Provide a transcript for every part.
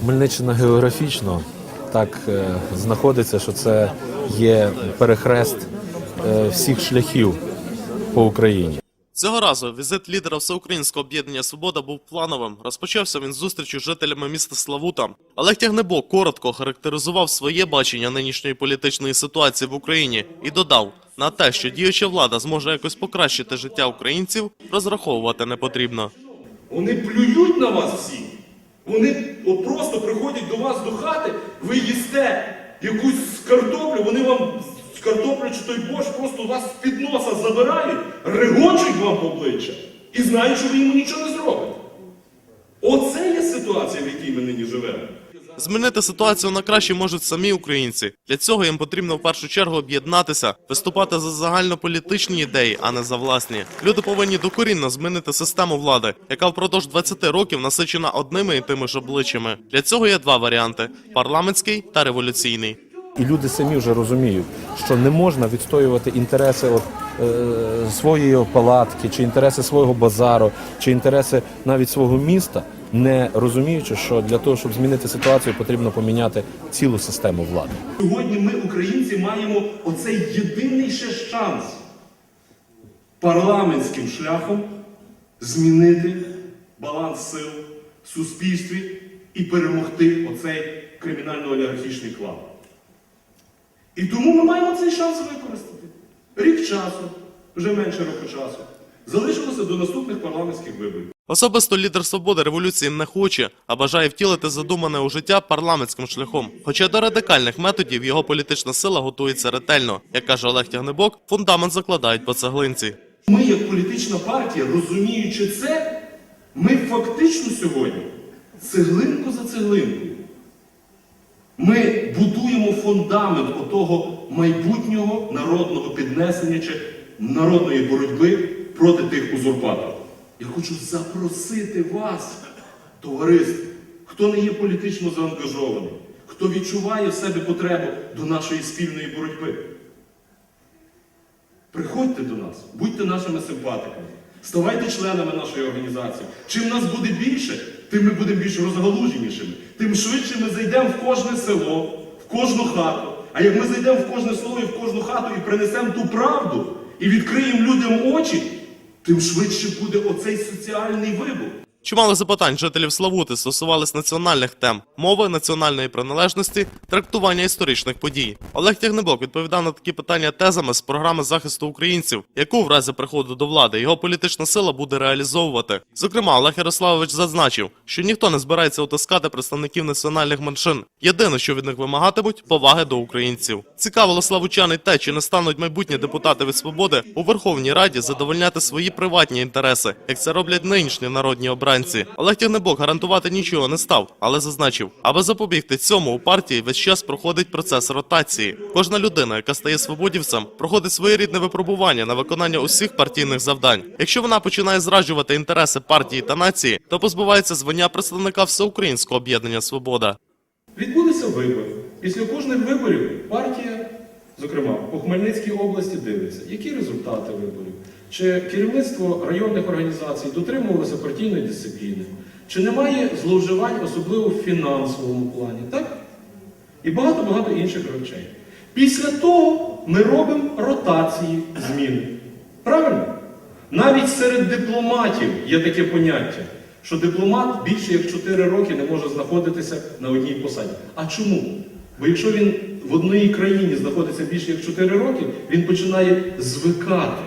Хмельниччина географічно так е, знаходиться, що це є перехрест е, всіх шляхів по Україні. Цього разу візит лідера Всеукраїнського об'єднання Свобода був плановим. Розпочався він з зустрічі з жителями міста Славута. Олег Тягнебок коротко характеризував своє бачення нинішньої політичної ситуації в Україні і додав: на те, що діюча влада зможе якось покращити життя українців, розраховувати не потрібно. Вони плюють на вас всі. Вони от просто приходять до вас до хати, ви їсте якусь картоплю, вони вам з картоплю чи той борщ просто вас з-під носа забирають, регочуть вам в обличчя і знають, що ви йому нічого не зробите. Оце є ситуація, в якій ми нині живемо. Змінити ситуацію на краще можуть самі українці. Для цього їм потрібно в першу чергу об'єднатися, виступати за загальнополітичні ідеї, а не за власні. Люди повинні докорінно змінити систему влади, яка впродовж 20 років насичена одними і тими ж обличчями. Для цього є два варіанти: парламентський та революційний. І люди самі вже розуміють, що не можна відстоювати інтереси от, е, своєї палатки, чи інтереси свого базару, чи інтереси навіть свого міста, не розуміючи, що для того, щоб змінити ситуацію, потрібно поміняти цілу систему влади. Сьогодні ми, українці, маємо оцей єдиний ще шанс парламентським шляхом змінити баланс сил в суспільстві і перемогти оцей кримінально-олігархічний клан. І тому ми маємо цей шанс використати. Рік часу, вже менше року часу. Залишилося до наступних парламентських виборів. Особисто лідер свободи революції не хоче, а бажає втілити задумане у життя парламентським шляхом. Хоча до радикальних методів його політична сила готується ретельно. Як каже Олег Тягнебок, фундамент закладають по цеглинці. Ми, як політична партія, розуміючи це, ми фактично сьогодні цеглинку за цеглинкою. Ми будуємо фундамент отого майбутнього народного піднесення чи народної боротьби проти тих узурпаторів. Я хочу запросити вас, товариство, хто не є політично заангажований, хто відчуває в себе потребу до нашої спільної боротьби. Приходьте до нас, будьте нашими симпатиками, ставайте членами нашої організації. Чим нас буде більше, тим ми будемо більш розгалуженішими, тим швидше ми зайдемо в кожне село, в кожну хату. А як ми зайдемо в кожне село і в кожну хату і принесемо ту правду, і відкриємо людям очі, тим швидше буде оцей соціальний вибух. Чимало запитань жителів Славути стосувались національних тем, мови, національної приналежності, трактування історичних подій. Олег Тягнебок відповідав на такі питання тезами з програми захисту українців, яку в разі приходу до влади його політична сила буде реалізовувати. Зокрема, Олег Ярославович зазначив, що ніхто не збирається утискати представників національних меншин. Єдине, що від них вимагатимуть, поваги до українців. Цікавило славучан і те, чи не стануть майбутні депутати від свободи у Верховній Раді задовольняти свої приватні інтереси, як це роблять нинішні народні обранці. Олег Тягнебок гарантувати нічого не став, але зазначив, аби запобігти цьому у партії весь час проходить процес ротації. Кожна людина, яка стає свободівцем, проходить своєрідне випробування на виконання усіх партійних завдань. Якщо вона починає зраджувати інтереси партії та нації, то позбувається звання представника всеукраїнського об'єднання Свобода. Відбудеться вибори. Після кожних виборів партія, зокрема, по Хмельницькій області дивиться, які результати виборів. Чи керівництво районних організацій дотримувалося партійної дисципліни, чи немає зловживань, особливо в фінансовому плані, так? І багато-багато інших речей. Після того ми робимо ротації зміни. Правильно? Навіть серед дипломатів є таке поняття, що дипломат більше як 4 роки не може знаходитися на одній посаді. А чому? Бо якщо він в одній країні знаходиться більше як 4 роки, він починає звикати.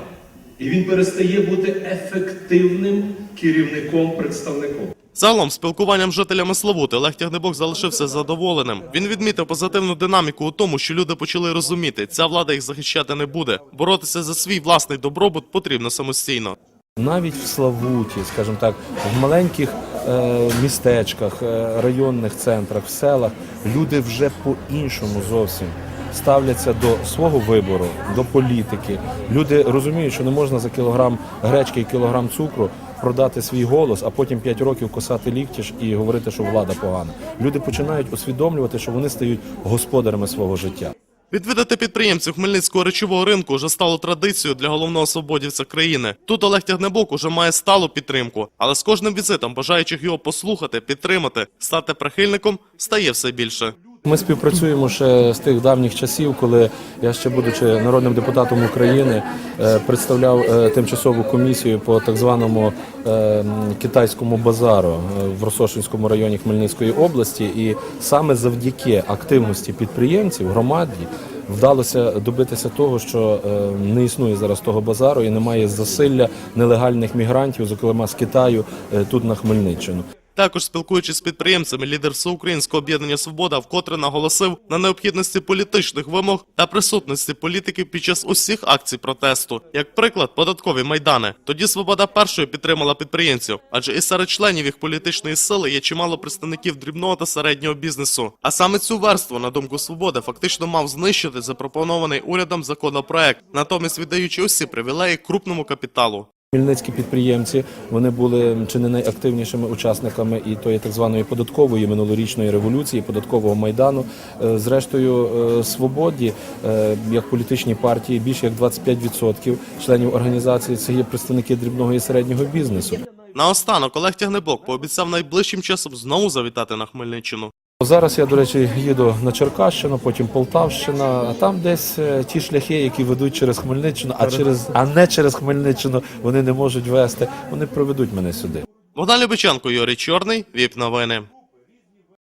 І він перестає бути ефективним керівником-представником. Загалом, спілкуванням з жителями Славути Олег Тягнебок залишився задоволеним. Він відмітив позитивну динаміку у тому, що люди почали розуміти, ця влада їх захищати не буде. Боротися за свій власний добробут потрібно самостійно. Навіть в Славуті, скажімо так, в маленьких е, містечках, е, районних центрах, в селах люди вже по-іншому зовсім ставляться до свого вибору, до політики. Люди розуміють, що не можна за кілограм гречки і кілограм цукру продати свій голос, а потім 5 років косати лікті ж і говорити, що влада погана. Люди починають усвідомлювати, що вони стають господарями свого життя. Відвідати підприємців Хмельницького речового ринку вже стало традицією для головного свободівця країни. Тут Олег Тягнебок уже має сталу підтримку, але з кожним візитом бажаючих його послухати, підтримати, стати прихильником стає все більше. Ми співпрацюємо ще з тих давніх часів, коли я ще будучи народним депутатом України, е, представляв е, тимчасову комісію по так званому е, китайському базару в Росошинському районі Хмельницької області. І саме завдяки активності підприємців громаді вдалося добитися того, що не існує зараз того базару і немає засилля нелегальних мігрантів, зокрема з Китаю, тут на Хмельниччину. Також спілкуючись з підприємцями, лідер всеукраїнського об'єднання Свобода вкотре наголосив на необхідності політичних вимог та присутності політиків під час усіх акцій протесту. Як приклад, податкові майдани. Тоді Свобода першою підтримала підприємців, адже і серед членів їх політичної сили є чимало представників дрібного та середнього бізнесу. А саме цю верству, на думку Свободи, фактично мав знищити запропонований урядом законопроект, натомість віддаючи усі привілеї крупному капіталу. Хмельницькі підприємці вони були чи не найактивнішими учасниками і тої так званої податкової минулорічної революції, податкового майдану. Е, Зрештою, е, свободі е, як політичній партії більше як 25% членів організації це є представники дрібного і середнього бізнесу. Наостанок Олег Тягнебок пообіцяв найближчим часом знову завітати на Хмельниччину. Зараз я, до речі, їду на Черкащину, потім Полтавщина, а там десь е, ті шляхи, які ведуть через Хмельниччину, а через а не через Хмельниччину вони не можуть вести. Вони проведуть мене сюди. Богдан Любиченко, Юрій Чорний, ВІП новини.